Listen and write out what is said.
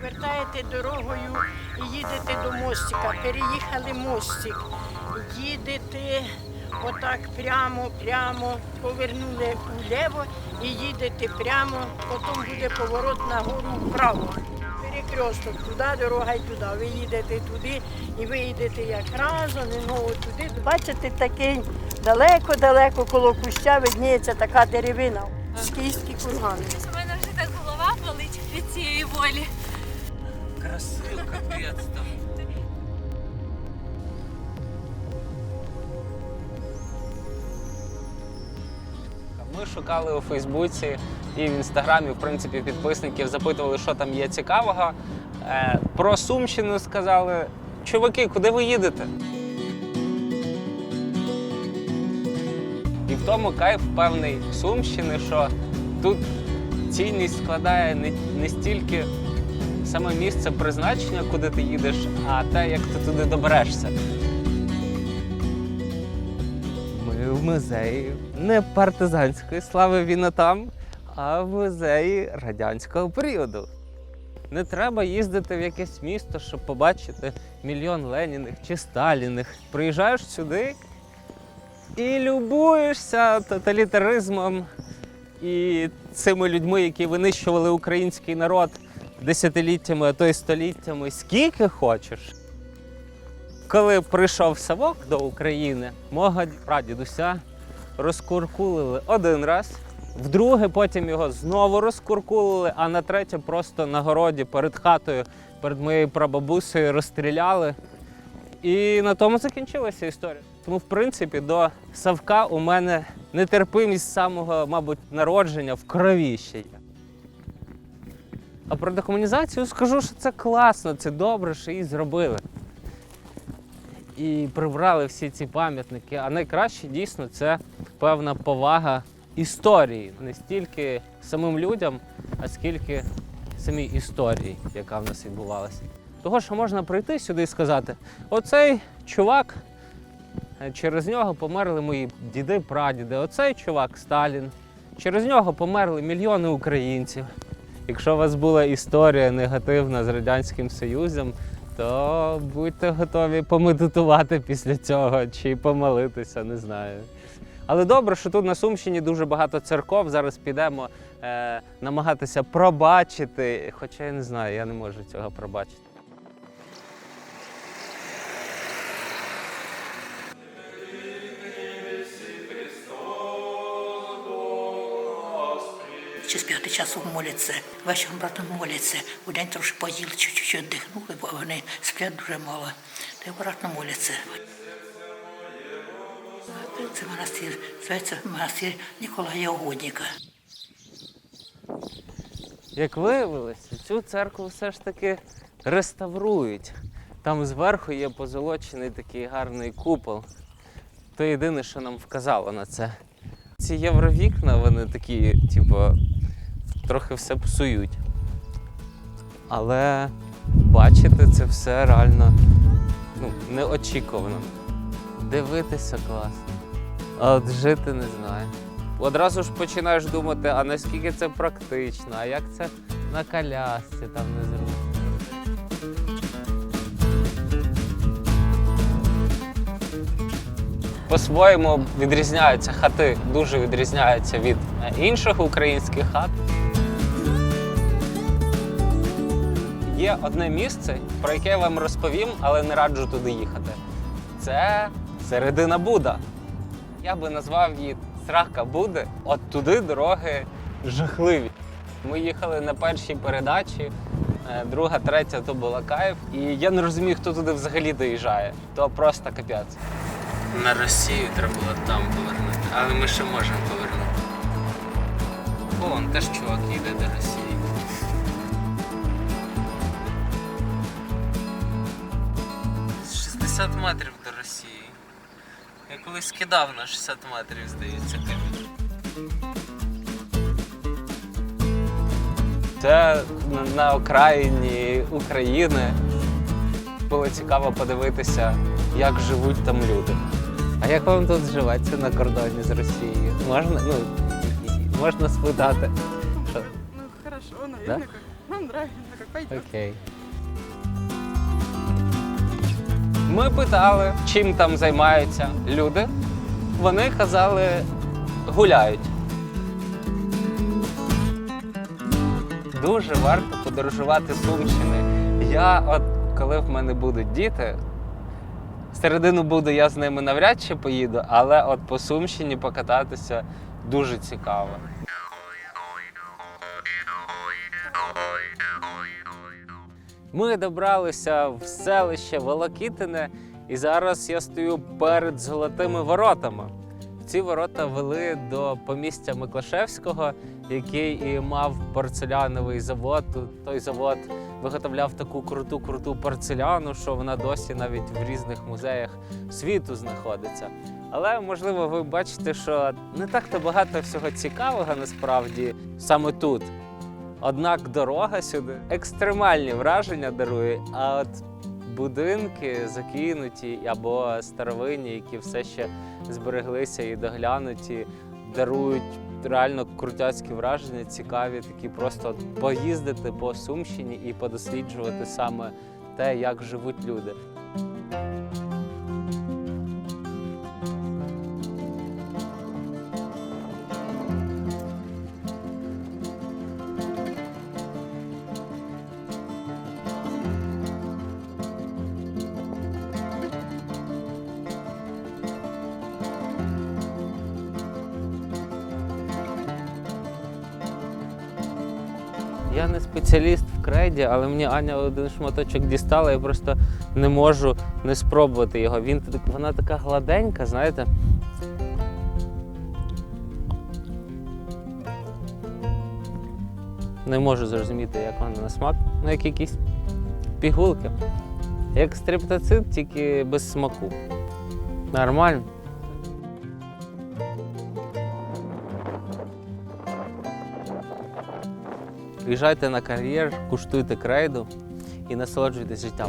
Повертаєте дорогою і їдете до мостика. Переїхали мостик. Їдете отак прямо, прямо, повернули вліво і їдете прямо, потім буде поворот на гору вправо. Перекресток, туди дорога і туди. Ви їдете туди і ви їдете якраз знову туди. Бачите, такий далеко-далеко коло куща видніється така деревина. Скійські кургани. У мене вже так голова болить від цієї волі. Красиво, капець там. Ми шукали у Фейсбуці і в інстаграмі, в принципі, підписників запитували, що там є цікавого. Е, Про Сумщину сказали: чуваки, куди ви їдете? І в тому кайф певний Сумщини, що тут цінність складає не, не стільки саме місце призначення, куди ти їдеш, а те, як ти туди доберешся. Ми в музеї не партизанської слави війна там, а в музеї радянського періоду. Не треба їздити в якесь місто, щоб побачити мільйон Леніних чи Сталіних. Приїжджаєш сюди і любуєшся тоталітаризмом і цими людьми, які винищували український народ десятиліттями, а то й століттями, скільки хочеш. Коли прийшов Савок до України, мого прадідуся розкуркулили один раз, вдруге потім його знову розкуркулили, а на третє просто на городі перед хатою, перед моєю прабабусею розстріляли. І на тому закінчилася історія. Тому, в принципі, до Савка у мене нетерпимість з самого, мабуть, народження в крові ще є. А про декомунізацію скажу, що це класно, це добре, що її зробили. І прибрали всі ці пам'ятники. А найкраще дійсно це певна повага історії. Не стільки самим людям, а скільки самій історії, яка в нас відбувалася. Того, що можна прийти сюди і сказати: оцей чувак, е, через нього померли мої діди, прадіди, оцей чувак Сталін. Через нього померли мільйони українців. Якщо у вас була історія негативна з Радянським Союзом, то будьте готові помедитувати після цього чи помолитися, не знаю. Але добре, що тут на Сумщині дуже багато церков. Зараз підемо е, намагатися пробачити. Хоча я не знаю, я не можу цього пробачити. Часу моляться, вечором братом моляться, у день трошки поїли, чуть-чуть дихнули, бо вони сплять дуже мало. Та й обратно моляться. Це монастир, зветься монастир Ніколая Угодника. Як виявилося, цю церкву все ж таки реставрують. Там зверху є позолочений такий гарний купол. То єдине, що нам вказало на це. Ці євровікна, вони такі, типу, трохи все псують. Але бачити це все реально ну, неочікувано. Дивитися класно. А от жити не знаю. Одразу ж починаєш думати, а наскільки це практично, а як це на колясці там незручно. По-своєму відрізняються хати, дуже відрізняються від е, інших українських хат. Є одне місце, про яке я вам розповім, але не раджу туди їхати. Це середина Буда. Я би назвав її Срака Буди. От туди дороги жахливі. Ми їхали на першій передачі, е, друга, третя то була кайф. І я не розумію, хто туди взагалі доїжджає. То просто капець. На Росію треба було там повернути, але ми ще можемо повернути. Вон, теж чувак їде до Росії. 60 метрів до Росії. Я колись скидав на 60 метрів, здається, камінь. Це на, окраїні України. Було цікаво подивитися, як живуть там люди. А як вам тут живеться на кордоні з Росією? Можна, ну, можна спитати. Ну, хорошо, Да? наверное, как. Нам нравится, как Окей. Ми питали, чим там займаються люди. Вони казали, гуляють. Дуже варто подорожувати Сумщини. Я, от коли в мене будуть діти, середину буду я з ними навряд чи поїду, але от по Сумщині покататися дуже цікаво. Ми добралися в селище Волокітине, і зараз я стою перед золотими воротами. Ці ворота вели до помістя Миклашевського, який і мав порцеляновий завод. Той завод виготовляв таку круту круту порцеляну, що вона досі навіть в різних музеях світу знаходиться. Але можливо, ви бачите, що не так то багато всього цікавого насправді саме тут. Однак дорога сюди екстремальні враження дарує. А от будинки закинуті або старовинні, які все ще збереглися і доглянуті, дарують реально крутяцькі враження, цікаві, такі просто поїздити по Сумщині і подосліджувати саме те, як живуть люди. Я не спеціаліст в креді, але мені Аня один шматочок дістала, я просто не можу не спробувати його. Він вона така гладенька, знаєте. Не можу зрозуміти, як вона на смак. Ну, як якісь пігулки. Як стриптоцит, тільки без смаку. Нормально. Приїжджайте на кар'єр, куштуйте крейду і насолоджуйтесь життям.